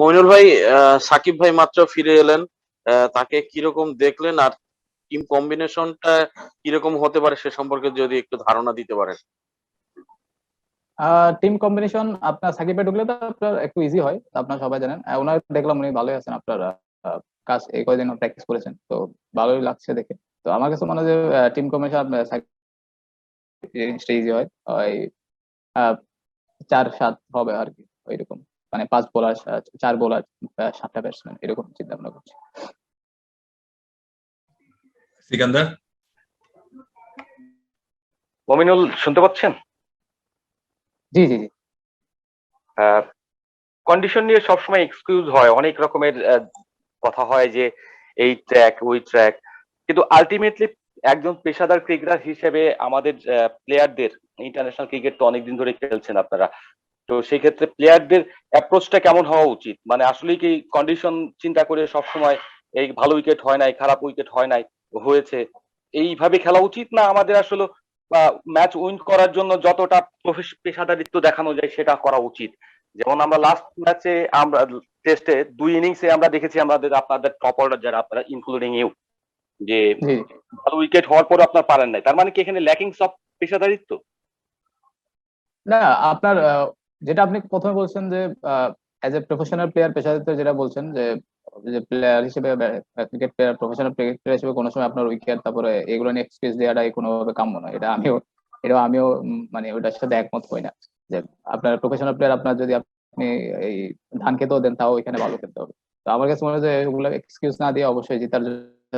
মইনুল ভাই সাকিব ভাই মাত্র ফিরে এলেন। তাকে কীরকম দেখলেন আর টিম কম্বিনেশনটা কীরকম হতে পারে সে সম্পর্কে যদি একটু ধারণা দিতে পারেন। টিম কম্বিনেশন আপনার সাকিবে ঢুকলে তো আপনার একটু ইজি হয়, আপনারা সবাই জানেন। ওনার দেখলাম উনি ভালোই আছেন, আপনার কাজ এই কয়দিন প্র্যাকটিস করেছেন, তো ভালোই লাগছে দেখে। তো আমার কাছে মনে হয় যে টিম কম্বিনেশন জিনিসটা ইজি হয়। ওই চার সাত হবে আর কি, ওইরকম। মানে পাঁচ বোলার চার বোলার সাতটা ব্যাটসম্যান এরকম চিন্তা ভাবনা করছি। সিকান্দার? মমিনুল শুনতে পাচ্ছেন? জি জি জি। কন্ডিশন নিয়ে সবসময় এক্সকিউজ হয় অনেক রকমের কথা হয় যে এই ট্র্যাক ওই ট্র্যাক কিন্তু আলটিমেটলি একজন পেশাদার ক্রিকেটার হিসেবে আমাদের প্লেয়ারদের ইন্টারন্যাশনাল ক্রিকেট তো অনেকদিন ধরে খেলছেন আপনারা। তো সেই ক্ষেত্রে প্লেয়ারদের অ্যাপ্রোচটা কেমন হওয়া উচিত? মানে আসলেই কি কন্ডিশন চিন্তা করে সবসময় এই ভালো উইকেট হয় নাই খারাপ উইকেট হয় নাই হয়েছে? এইভাবে খেলা উচিত না আমাদের আসলে ম্যাচ উইন করার জন্য যতটা পেশাদারিত্ব দেখানো যায় সেটা করা উচিত? যেমন আমরা লাস্ট ম্যাচে আমরা টেস্টে দুই ইনিংসে আমরা দেখেছি আমাদের আপনাদের টপ অর্ডার যারা আপনারা ইনক্লুডিং ইউ যে ভালো উইকেট হওয়ার পরে আপনার পারেন নাই। তার মানে কি এখানে ল্যাকিং সব পেশাদারিত্ব? না আপনার যেটা আপনি প্রথমে বলছেন যে অ্যাজ এ প্রফেশনাল প্লেয়ার পেশাদারিত্ব যেটা বলছেন যে যে প্লেয়ার হিসেবে cricket player professional cricket player হিসেবে কোনো সময় আপনার উইকেট তারপরে এগুলো নিয়ে এক্সকিউজ দেওয়াটা কোনোভাবে কাম্য নয়। এটা আমিও এটা আমিও মানে ওটার সাথে একমত হই না। যে আপনার প্রফেশনাল প্লেয়ার আপনার যদি আপনি এই ধান খেতেও দেন, তাও এখানে ভালো খেলতে হবে। তো আমার কাছে মনে হয় যে এগুলো এক্সকিউজ না দিয়ে অবশ্যই জেতার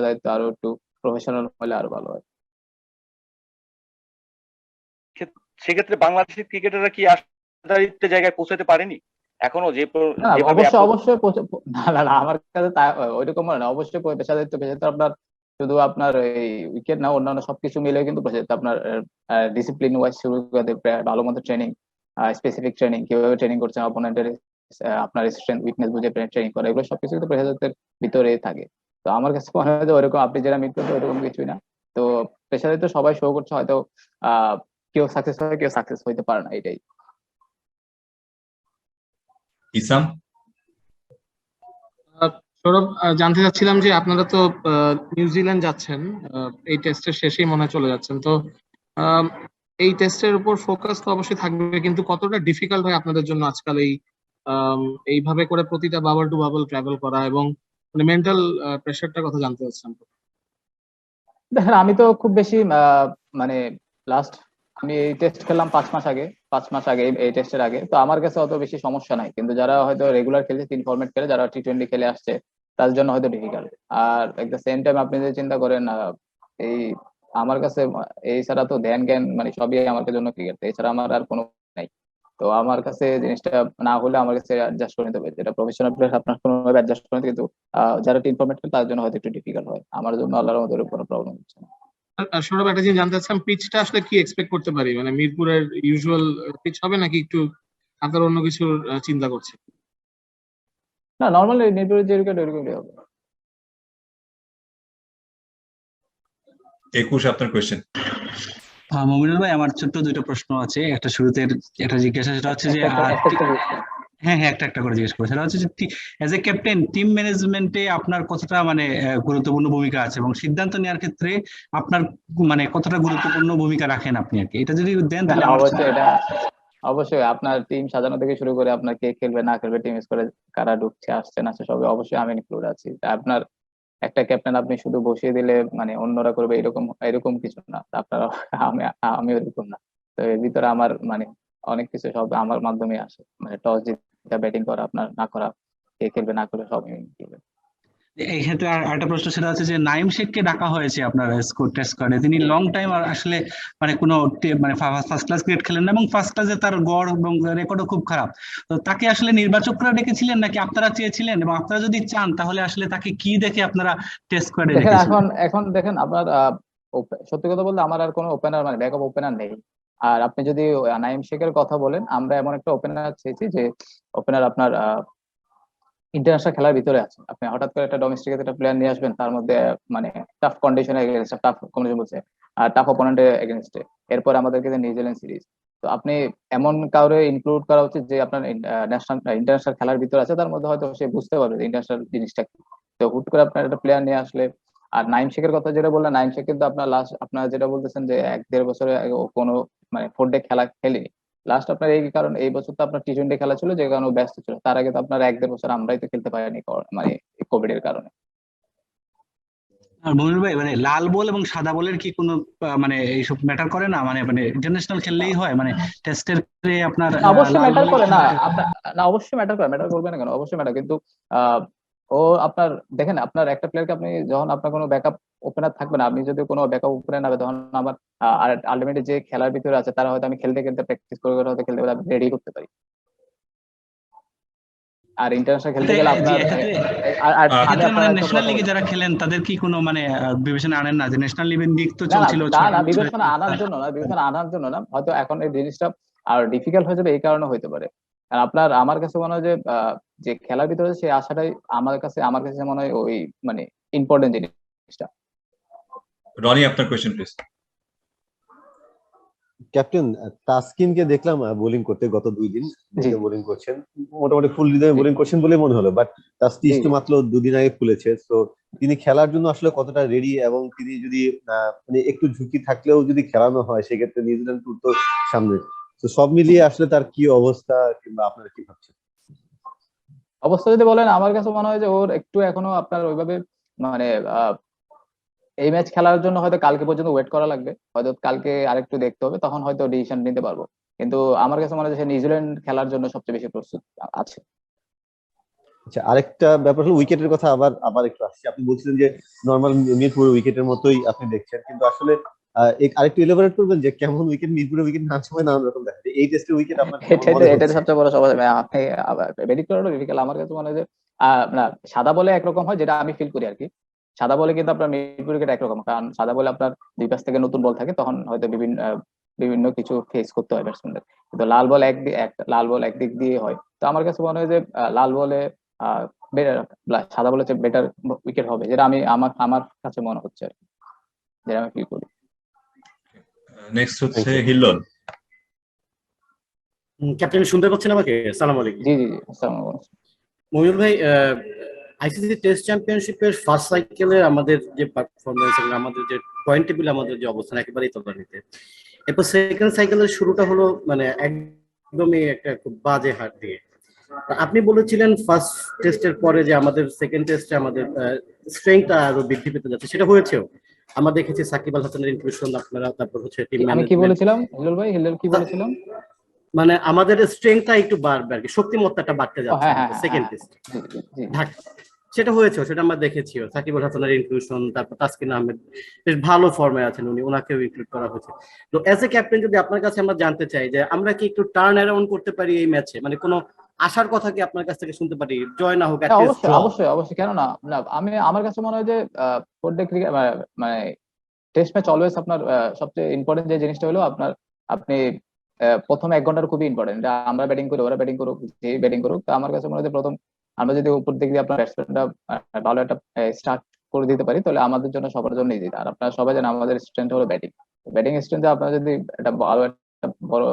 দায়িত্ব আরও একটু প্রফেশনাল হলে আরও ভালো হয়। সেক্ষেত্রে বাংলাদেশের ক্রিকেটাররা কি পেশাদারিত্বের জায়গায় পৌঁছাতে পারেনি? এখনও যে অবশ্যই অবশ্যই না না না আমার কাছে ওইরকম মনে না। অবশ্যই পেশাদারিত্ব পেশাদারিত্ব আপনার শুধু আপনার এই উইকেট না অন্যান্য সবকিছু মিলে কিন্তু পেশাদারিত্ব আপনার ডিসিপ্লিন ওয়াইজ শুরু করে ভালো মতো ট্রেনিং স্পেসিফিক ট্রেনিং কীভাবে ট্রেনিং করছেন অপোনেন্টের আপনার স্ট্রেংথ উইকনেস বুঝে ট্রেনিং করা এগুলো সবকিছু কিন্তু পেশাদারিত্বের ভিতরে থাকে। তো আমার কাছে মনে হয় যে ওইরকম আপনি যেটা মিট করতে ওইরকম কিছুই না। তো পেশাদারিত্ব সবাই শো করছে হয়তো আহ কেউ সাকসেস হয় কেউ সাকসেস হইতে পারে না এটাই। ইসাম? সৌরভ আহ, জানতে চাচ্ছিলাম যে আপনারা তো আহ, নিউজিল্যান্ড যাচ্ছেন আহ, এই টেস্টের শেষেই মনে হয় চলে যাচ্ছেন। তো এই টেস্টের উপর ফোকাস তো অবশ্যই থাকবে কিন্তু কতটা ডিফিকাল্ট হয় আপনাদের জন্য আজকাল এই এইভাবে করে প্রতিটা বাবল টু বাবল ট্রাভেল করা এবং মানে মেন্টাল প্রেশারটার কথা জানতে চাচ্ছিলাম। দেখেন আমি তো খুব বেশি আহ, মানে লাস্ট আমি এই টেস্ট খেললাম পাঁচ মাস আগে, পাঁচ মাস আগে এই- টেস্টের আগে। তো আমার কাছে অত বেশি সমস্যা নাই। কিন্তু যারা হয়তো রেগুলার খেলছে, তিন ফরম্যাট খেলে, যারা টি টোয়েন্টি খেলে আসছে তাদের জন্য হয়তো ডিফিকাল্ট আর এট সেম টাইম আপনি যদি চিন্তা করেন এই আমার কাছে, এই ছাড়া তো ধ্যান, জ্ঞান মানে সবই আমার জন্য ক্রিকেট এছাড়া আমার আর কোনো নাই। তো আমার কাছে জিনিসটা না হলে আমার কাছে অ্যাডজাস্ট করে নিতে হবে। যেটা প্রফেশনাল প্লেয়ার আপনার কোনোভাবে অ্যাডজাস্ট করে নিতে, কিন্তু যারা টিম ফরম্যাট খেলে তাদের জন্য হয়তো একটু ডিফিকাল্ট হয়। আমার জন্য আল্লাহর মধ্যে কোনো প্রবলেম হচ্ছে না। সৌরভ একটা জিনিস জানতে চাচ্ছিলাম পিচটা আসলে কি এক্সপেক্ট করতে পারি? মানে মিরপুরের ইউজুয়াল পিচ হবে নাকি একটু আপনার অন্য কিছুর চিন্তা করছে না নর্মালি নেটওয়ার্ক যে উইকেট ওইরকমই হবে। একুশ আপনার কোয়েশ্চেন হ্যাঁ মমিনুল ভাই আমার ছোট্ট দুইটা প্রশ্ন আছে। একটা শুরুতে একটা জিজ্ঞাসা সেটা হচ্ছে যে হ্যাঁ হ্যাঁ একটা একটা করে জিজ্ঞেস সেটা হচ্ছে যে অ্যাজ এ ক্যাপ্টেন টিম ম্যানেজমেন্টে আপনার কতটা মানে গুরুত্বপূর্ণ ভূমিকা আছে? এবং সিদ্ধান্ত নেওয়ার ক্ষেত্রে আপনার মানে কতটা গুরুত্বপূর্ণ ভূমিকা রাখেন আপনি আর কি? এটা যদি দেন তাহলে হ্যাঁ, অবশ্যই এটা অবশ্যই আপনার টিম সাজানো থেকে শুরু করে আপনার কে খেলবে না খেলবে টিম করে কারা ঢুকছে আসছে না সবই অবশ্যই আমি ইনক্লুড আছি। আপনার একটা ক্যাপ্টেন আপনি শুধু বসিয়ে দিলে মানে অন্যরা করবে এরকম এরকম কিছু না। আপনারা আমি আমি ওরকম না। তো এর ভিতরে আমার মানে অনেক কিছু সব আমার মাধ্যমে আসে। মানে টস জিতে ব্যাটিং করা আপনার না করা কে খেলবে না খেলবে সব। এই আর একটা প্রশ্ন সেটা হচ্ছে যে নাইম শেখকে ডাকা হয়েছে আপনার স্কোর টেস্ট কার্ডে তিনি লং টাইম আর আসলে মানে কোনো মানে ফার্স্ট ক্লাস ক্রিকেট খেলেন না এবং ফার্স্ট ক্লাসে তার গড় এবং রেকর্ডও খুব খারাপ। তো তাকে আসলে নির্বাচকরা ডেকেছিলেন নাকি আপনারা চেয়েছিলেন? এবং আপনারা যদি চান তাহলে আসলে তাকে কি দেখে আপনারা টেস্ট রেখেছেন এখন এখন দেখেন আপনার সত্যি কথা বলতে আমার আর কোনো ওপেনার মানে ব্যাকআপ ওপেনার নেই। আর আপনি যদি নাইম শেখের কথা বলেন, আমরা এমন একটা ওপেনার চেয়েছি যে ওপেনার আপনার ইন্টারন্যাশনাল খেলার ভিতরে আছে। আপনি হঠাৎ করে একটা ডোমেস্টিক একটা প্লেয়ার নিয়ে আসবেন, তার মধ্যে মানে টাফ কন্ডিশনে টাফ কন্ডিশন বলছে, আর টাফ অপোনেন্টের এগেনস্টে এরপর আমাদেরকে নিউজিল্যান্ড সিরিজ তো আপনি এমন কাউরে ইনক্লুড করা উচিত যে আপনার ন্যাশনাল ইন্টারন্যাশনাল খেলার ভিতরে আছে, তার মধ্যে হয়তো সে বুঝতে পারবে যে ইন্টারন্যাশনাল জিনিসটা কি। তো হুট করে আপনার একটা প্লেয়ার নিয়ে আসলে, আর নাইম শেখের কথা যেটা বললেন, নাইম শেখ কিন্তু আপনার লাস্ট আপনার যেটা বলতেছেন যে এক দেড় বছরে কোনো মানে ফোর ডে খেলা খেলেনি। লাস্ট আপনার এই কারণ এই বছর তো আপনার টি টোয়েন্টি খেলা ছিল যে কারণে ব্যস্ত ছিল। তার আগে তো আপনার এক দেড় বছর আমরাই তো খেলতে পারিনি মানে কোভিড এর কারণে। আর মনির ভাই মানে লাল বল এবং সাদা বলের কি কোনো মানে এইসব ম্যাটার করে না? মানে মানে ইন্টারন্যাশনাল খেললেই হয়? মানে টেস্টের আপনার অবশ্যই ম্যাটার করে না। না অবশ্যই ম্যাটার করে ম্যাটার করবে না কেন? অবশ্যই ম্যাটার কিন্তু ও আপনার দেখেন আপনার একটা প্লেয়ারকে আপনি যখন আপনার কোনো ব্যাকআপ ওপেনার থাকবে না আপনি যদি কোনো ব্যাকআপ ওপেনার না হবে তখন আমার আলটিমেটলি যে খেলার ভিতরে আছে তারা হয়তো আমি খেলতে খেলতে প্র্যাকটিস করে করে হয়তো খেলতে রেডি করতে পারি। আর ইন্টারন্যাশনাল খেলতে গেলে আপনার আর- আমি মানে ন্যাশনাল লিগে যারা খেলেন তাদের কি কোনো মানে বিবেচনা আনেন না যে ন্যাশনাল লিগ তো চলছিল না, না বিবেচনা আনার জন্য না বিবেচনা আনার জন্য না হয়তো এখন এই জিনিসটা আর ডিফিকাল্ট হয়ে যাবে এই কারণে হইতে পারে। আর আপনার আমার কাছে মনে হয় যে আহ, যে খেলার ভিতরে সেই আশাটাই আমার কাছে আমার কাছে মনে হয় ওই মানে ইম্পর্টেন্ট জিনিসটা। রনি আপনার কোয়েশ্চেন প্লিজ ক্যাপ্টেন তাসকিনকে দেখলাম বোলিং করতে গত দুই দিন। বোলিং করছেন। মোটামুটি ফুল রিদমে বোলিং করছেন বলে মনে হলো বাট তার জি। মাত্র দুদিন আগে খুলেছে। তো তিনি খেলার জন্য আসলে কতটা রেডি এবং তিনি যদি আহ, মানে একটু ঝুঁকি থাকলেও যদি খেলানো হয় সেক্ষেত্রে নিউজিল্যান্ড টুর তো সামনে। তো সব মিলিয়ে আসলে তার কি অবস্থা কিংবা আপনারা কি ভাবছেন? অবস্থা যদি বলেন আমার কাছে মনে হয় যে ওর একটু এখনও আপনার ওইভাবে মানে এই ম্যাচ খেলার জন্য হয়তো কালকে পর্যন্ত ওয়েট করা লাগবে। হয়তো কালকে আরেকটু দেখতে হবে তখন হয়তো ডিসিশন নিতে পারব। কিন্তু আমার কাছে মনে হয় যে সে নিউজিল্যান্ড খেলার জন্য সবচেয়ে বেশি প্রস্তুত আছে। আচ্ছা আরেকটা ব্যাপার হলো উইকেটের কথা আবার আবার একটু আসছি। আপনি বলছিলেন যে নর্মাল মিরপুর উইকেটের মতোই আপনি দেখছেন কিন্তু আসলে আরেকটু করবেন যে কেমন উইকেট মিরপুরের উইকেট সময় নানান রকম দেখা যায় এই টেস্টের উইকেট আপনার এটা সবচেয়ে বড় সমস্যা। আপনি ডিফিকাল্ট আমার কাছে মনে হয় যে না সাদা বলে একরকম হয় যেটা আমি ফিল করি আর কি। সাদা বলে কিন্তু আপনার মিরপুর উইকেট একরকম কারণ সাদা বলে আপনার দুই পাশ থেকে নতুন বল থাকে তখন হয়তো বিভিন্ন বিভিন্ন কিছু ফেস করতে হয় ব্যাটসম্যানদের কিন্তু লাল বল এক লাল বল একদিক দিয়ে হয়। তো আমার কাছে মনে হয় যে লাল বলে সাদা বলে বেটার উইকেট হবে যেটা আমি আমার আমার কাছে মনে হচ্ছে আর কি যেটা আমি ফিল করি। নেক্সট হচ্ছে ক্যাপ্টেন শুনতে পাচ্ছেন আমাকে? সালাম আলাইকুম। জি জি আসসালামু আলাইকুম। মমিনুল ভাই আইসিসি টেস্ট চ্যাম্পিয়নশিপের ফার্স্ট সাইকেলে আমাদের যে পারফরমেন্স এবং আমাদের যে পয়েন্ট টেবিল আমাদের যে অবস্থান একেবারেই তদানীতে এরপর সেকেন্ড সাইকেলের শুরুটা হলো মানে একদমই একটা খুব বাজে হার দিয়ে। আপনি বলেছিলেন ফার্স্ট টেস্টের পরে যে আমাদের সেকেন্ড টেস্টে আমাদের স্ট্রেংথটা আরও বৃদ্ধি পেতে যাচ্ছে। সেটা হয়েছেও। আমরা দেখেছি সাকিব আল হাসানের ইনক্লুশন আপনারা তারপর হচ্ছে টিম আমি কি বলেছিলাম? হিলল ভাই হিলল কি বলেছিলাম? মানে আমাদের স্ট্রেংথটা একটু বাড়বে আর কি শক্তিমত্তাটা বাড়তে যাচ্ছে হ্যাঁ, হ্যাঁ, হ্যাঁ, সেকেন্ড হ্যাঁ। টেস্ট। ঢাকা সেটা হয়েছে সেটা আমরা দেখেছি সাকিব আল হাসানের ইনক্লুশন তারপর তাসকিন আহমেদ বেশ ভালো ফর্মে আছেন উনি ওনাকেও ইনক্লুড করা হয়েছে। তো অ্যাজ এ ক্যাপ্টেন যদি আপনার কাছে আমরা জানতে চাই যে আমরা কি একটু টার্ন অ্যারাউন্ড করতে পারি এই ম্যাচে মানে কোনো আশার কথা কি আপনার কাছ থেকে শুনতে পারি? জয় না হোক হ্যাঁ, অবশ্যই অবশ্যই অবশ্যই। কেন না আমি আমার কাছে মনে হয় যে ফোর ডে ক্রিকেট মানে টেস্ট ম্যাচ অলওয়েজ আপনার সবচেয়ে ইম্পর্টেন্ট যে জিনিসটা হলো আপনার আপনি প্রথম এক ঘণ্টার খুবই ইম্পর্টেন্ট আমরা ব্যাটিং করি ওরা ব্যাটিং করুক যে ব্যাটিং করুক। তো আমার কাছে মনে হয় যে প্রথম আমরা যদি উপর দিক দিয়ে আপনার ব্যাটসম্যানটা ভালো একটা স্টার্ট করে দিতে পারি তাহলে আমাদের জন্য সবার জন্য ইজি আর আপনারা সবাই জানেন আমাদের স্ট্রেংথ হলো ব্যাটিং ব্যাটিং স্ট্রেংথে আপনারা যদি একটা ভালো একটা বড়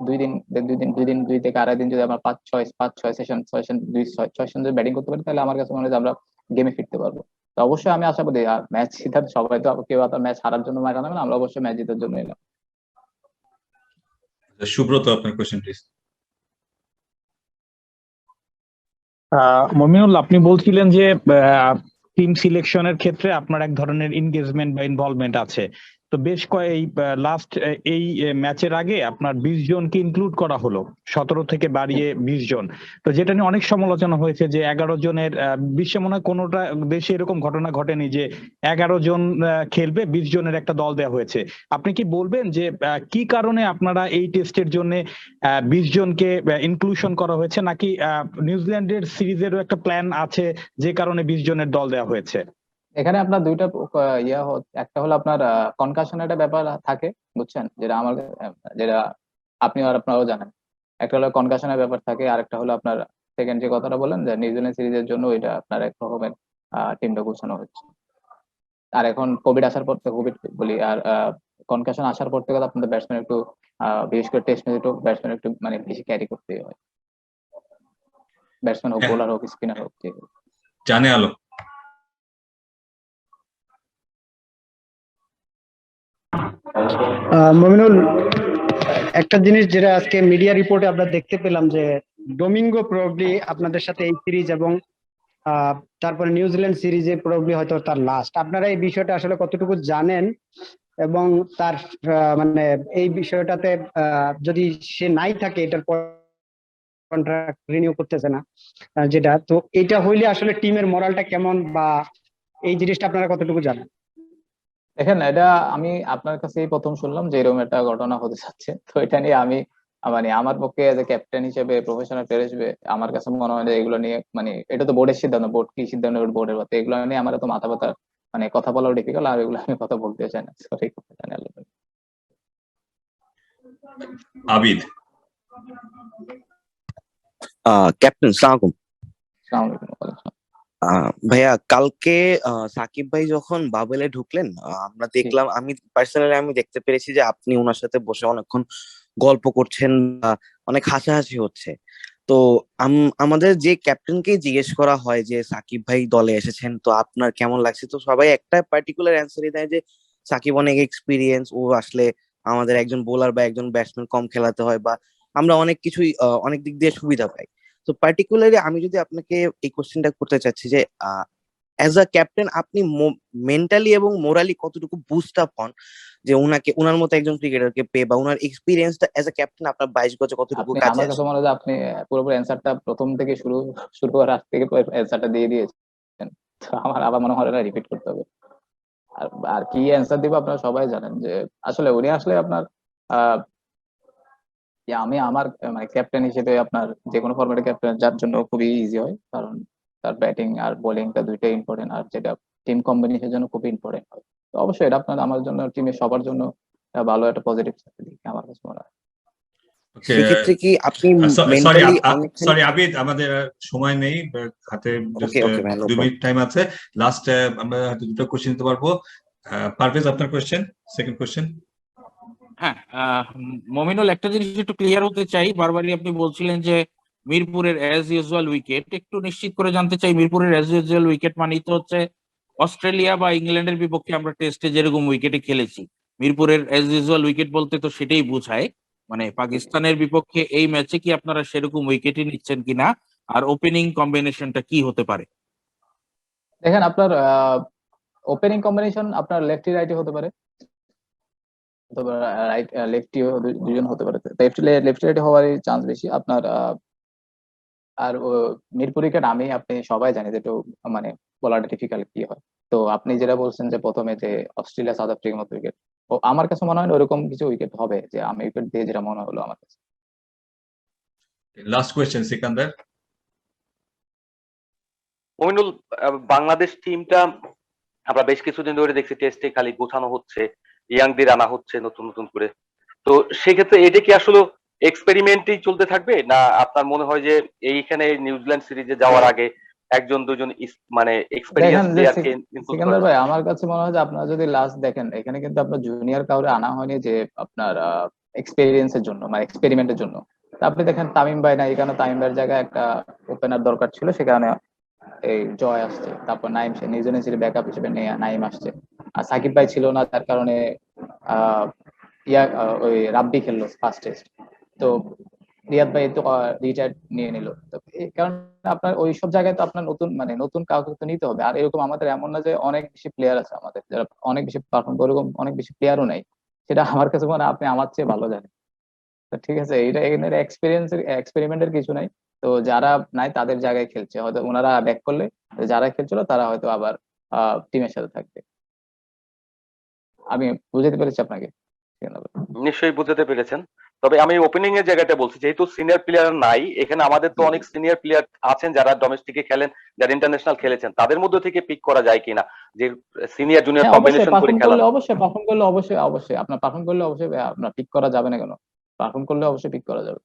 দুই দিন দুই দিন দুই দিন দুই থেকে আড়াই দিন যদি আমরা পাঁচ ছয় পাঁচ ছয় সেশন ছয় সেশন দুই ছয় ছয় সেশন যদি ব্যাটিং করতে পারি তাহলে আমার কাছে মনে হয় যে আমরা গেমে ফিরতে পারব। তো অবশ্যই আমি আশাবাদী আর ম্যাচ জেতার সবাই তো কেউ তো ম্যাচ হারার জন্য ম্যাচ হারাবে না আমরা অবশ্যই ম্যাচ জেতার জন্য এলাম। সুব্রত আপনার কোয়েশ্চেন প্লিজ আহ, মমিনুল আপনি বলছিলেন যে টিম সিলেকশনের ক্ষেত্রে আপনার এক ধরনের এনগেজমেন্ট বা ইনভলভমেন্ট আছে। তো বেশ কয়েক লাস্ট এই ম্যাচের আগে আপনার বিশ জনকে ইনক্লুড করা হলো, সতেরো থেকে বাড়িয়ে বিশ জন। তো যেটা নিয়ে অনেক সমালোচনা হয়েছে যে এগারো জনের বিশ্বে মনে হয় কোনোটা দেশে এরকম ঘটনা ঘটেনি যে এগারো জন খেলবে, বিশ জনের একটা দল দেওয়া হয়েছে। আপনি কি বলবেন যে কি কারণে আপনারা এই টেস্টের জন্য বিশ জনকে ইনক্লুশন করা হয়েছে? নাকি নিউজিল্যান্ডের সিরিজেরও একটা প্ল্যান আছে যে কারণে বিশ জনের দল দেওয়া হয়েছে? এখানে আপনার দুইটা ইয়া একটা হলো আপনার কনকাশন একটা ব্যাপার থাকে, বুঝছেন যেটা আমার যেটা আপনি আর আপনারাও জানেন একটা হলো কনকাশনের ব্যাপার থাকে আর একটা হলো আপনার সেকেন্ড যে কথাটা বলেন যে নিউজিল্যান্ড সিরিজের জন্য এটা আপনার এক রকমের টিমটা গোছানো হচ্ছে আর এখন কোভিড আসার পর থেকে কোভিড বলি, আর কনকাশন আসার পর থেকে আপনাদের ব্যাটসম্যান একটু বিশেষ করে টেস্ট ম্যাচে একটু ব্যাটসম্যান একটু মানে বেশি ক্যারি করতে হয় ব্যাটসম্যান হোক। বোলার হোক স্পিনার হোক। জানে আলো মমিনুল, একটা জিনিস যেটা আজকে মিডিয়া রিপোর্টে আমরা দেখতে পেলাম যে ডোমিঙ্গো প্রবলি আপনাদের সাথে এই সিরিজ এবং তারপরে নিউজিল্যান্ড সিরিজে প্রবলি হয়তো তার লাস্ট আপনারা এই বিষয়টা আসলে কতটুকু জানেন এবং তার মানে এই বিষয়টাতে যদি সে নাই থাকে, এটার পর কন্ট্রাক্ট রিনিউ করতেছে না যেটা, তো এটা হইলে আসলে টিমের মরালটা কেমন বা এই জিনিসটা আপনারা কতটুকু জানেন? দেখেন এটা আমি আপনার কাছেই প্রথম শুনলাম যে এরকম একটা ঘটনা হতে যাচ্ছে। তো এটা নিয়ে আমি মানে আমার পক্ষে এজ এ ক্যাপ্টেন হিসেবে প্রফেশনাল প্লেয়ার হিসেবে আমার কাছে মনে হয় যে এগুলো নিয়ে মানে এটা তো বোর্ডের সিদ্ধান্ত বোর্ড কি সিদ্ধান্ত বোর্ডের কথা এগুলো নিয়ে আমার তো মাথা ব্যথা মানে কথা বলাও ডিফিকাল্ট আর এগুলো আমি কথা বলতে চাই না। সরি জানি আবিদ। আহ ক্যাপ্টেন আসসালামু আলাইকুম। ভাইয়া কালকে সাকিব ভাই যখন বাবেলে ঢুকলেন আমরা দেখলাম আমি পার্সোনালি আমি দেখতে পেরেছি যে আপনি ওনার সাথে বসে অনেকক্ষণ গল্প করছেন বা অনেক হাসাহাসি হচ্ছে। তো আম- আমাদের যে ক্যাপ্টেনকেই জিজ্ঞেস করা হয় যে সাকিব ভাই দলে এসেছেন তো আপনার কেমন লাগছে? তো সবাই একটা পার্টিকুলার অ্যান্সারই দেয় যে সাকিব অনেক এক্সপিরিয়েন্স ও আসলে আমাদের একজন বোলার বা একজন ব্যাটসম্যান কম খেলাতে হয় বা আমরা অনেক কিছুই অনেক দিক দিয়ে সুবিধা পাই। তো পার্টিকুলারলি আমি যদি আপনাকে এই কোশ্চেনটা করতে চাচ্ছি যে অ্যাজ আ ক্যাপ্টেন আপনি মেন্টালি এবং মোরালি কতটুকু বুস্ট আপ হন? যে ওনাকে ওনার মতো একজন ক্রিকেটারকে পেয়ে বা ওনার এক্সপিরিয়েন্সটা অ্যাজ আ ক্যাপ্টেন আপনার বাইশ গজে কতটুকু কাজে আমার কাছে মনে হয় যে আপনি পুরোপুরি অ্যান্সারটা প্রথম থেকে শুরু শুরু করার আগ থেকে অ্যান্সারটা দিয়ে দিয়েছেন। তো আমার আবার মনে হয় না রিপিট করতে হবে। আর আর কি অ্যান্সার দিব আপনারা সবাই জানেন যে আসলে উনি আসলে আপনার আমি আমার মানে ক্যাপ্টেন হিসেবে আপনার যে কোনো ফরম্যাটে ক্যাপ্টেন যার জন্য খুবই ইজি হয়। কারণ তার ব্যাটিং আর বোলিংটা দুইটাই ইম্পর্টেন্ট আর যেটা টিম কম্বিনেশনের জন্য খুবই ইম্পর্টেন্ট হয়। তো অবশ্যই এটা আপনার আমার জন্য টিমের সবার জন্য ভালো একটা পজিটিভ আমার কাছে মনে হয়। সেক্ষেত্রে কি আপনি সরি আবিদ আমাদের সময় নেই হাতে দুই মিনিট টাইম আছে। লাস্ট আমরা হয়তো দুটো কোশ্চেন নিতে পারব। আহ, পারভেজ আপনার কোশ্চেন সেকেন্ড কোশ্চেন হ্যাঁ মমিনুল, একটা জিনিস একটু ক্লিয়ার হতে চাই, বারবারই আপনি বলছিলেন যে মিরপুরের অ্যাজ ইউজুয়াল উইকেট একটু নিশ্চিত করে জানতে চাই, মিরপুরের অ্যাজ ইউজুয়াল উইকেট মানেই তো হচ্ছে অস্ট্রেলিয়া বা ইংল্যান্ডের বিপক্ষে আমরা টেস্টে যেরকম উইকেটে খেলেছি। মিরপুরের অ্যাজ ইউজুয়াল উইকেট বলতে তো সেটাই বোঝায়। মানে পাকিস্তানের বিপক্ষে এই ম্যাচে কি আপনারা সেরকম উইকেটই নিচ্ছেন কিনা? আর ওপেনিং কম্বিনেশনটা কি হতে পারে? দেখেন, আপনার ওপেনিং কম্বিনেশন আপনার লেফটি রাইটে হতে পারে। অথবা রাইট লেফটি দুজন হতে পারে। লেফটি লেফটি রাইটে হওয়ার চান্স বেশি। আপনার আহ, আর ও মিরপুর উইকেট আমি আপনি সবাই জানি যে একটু মানে বলাটা ডিফিকাল্ট কি হয়। তো আপনি যেটা বলছেন যে প্রথমে যে অস্ট্রেলিয়া সাউথ আফ্রিকার মতো উইকেট ও আমার কাছে মনে হয় না ওরকম কিছু উইকেট হবে যে আমি উইকেট দিয়ে যেটা মনে হলো আমার কাছে। Last question Sikandar. Mominul Bangladesh টিমটা আমরা বেশ কিছুদিন ধরে দেখছি টেস্টে খালি গোছানো হচ্ছে। ইয়াংদের আনা হচ্ছে নতুন নতুন করে। তো সেক্ষেত্রে এটা কি আসলে এক্সপেরিমেন্টই চলতে থাকবে? না আপনার মনে হয় যে এইখানে নিউজিল্যান্ড সিরিজে যাওয়ার আগে একজন দুজন মানে এক্সপেরিয়েন্স প্লেয়ারকে সিকান্দার ভাই আমার কাছে মনে হয় যে আপনারা যদি লাস্ট দেখেন এখানে কিন্তু আপনার জুনিয়র কাউরে আনা হয়নি যে আপনার এক্সপেরিয়েন্সের জন্য মানে এক্সপেরিমেন্টের জন্য। আপনি দেখেন তামিম ভাই না এখানে তামিম ভাইয়ের জায়গায় একটা ওপেনার দরকার ছিল সেখানে এই জয় আসছে। তারপর নাইম সে নিউজিল্যান্ড সিরিজ ব্যাকআপ হিসেবে নাইম আসছে। সাকিব ভাই ছিল না, তার কারণে ইয়া ওই রাব্বি খেললো ফার্স্ট টেস্ট তো রিয়াদ ভাই তো রিটায়ার নিয়ে নিল। এই আপনার ওই সব জায়গায় তো আপনার নতুন মানে নতুন কাউকে তো নিতে হবে। আর এরকম আমাদের এমন না যে অনেক বেশি প্লেয়ার আছে আমাদের, যারা অনেক বেশি পারফর্ম করে এরকম অনেক বেশি প্লেয়ারও নেই। সেটা আমার কাছে মনে আপনি আমার চেয়ে ভালো জানেন। তো ঠিক আছে এটা এখানে এক্সপিরিয়েন্সের এক্সপেরিমেন্টের কিছু নাই। তো যারা নাই তাদের জায়গায় খেলছে। হয়তো ওনারা ব্যাক করলে, যারা খেলছিল তারা হয়তো আবার টিমের সাথে থাকবে। আমি বুঝাতে পেরেছি আপনাকে। নিশ্চয়ই বুঝাতে পেরেছেন। তবে আমি ওপেনিং এর জায়গাটা বলছি যেহেতু সিনিয়র প্লেয়ার নাই এখানে আমাদের তো অনেক সিনিয়র প্লেয়ার আছেন যারা ডোমেস্টিকে খেলেন যারা ইন্টারন্যাশনাল খেলেছেন তাদের মধ্যে থেকে পিক করা যায় কিনা? যে সিনিয়র জুনিয়র কম্বিনেশন করে খেলা অবশ্যই পারফর্ম করলে অবশ্যই অবশ্যই। আপনার পারফর্ম করলে অবশ্যই আপনার পিক করা যাবে না কেন? পারফর্ম করলে অবশ্যই পিক করা যাবে।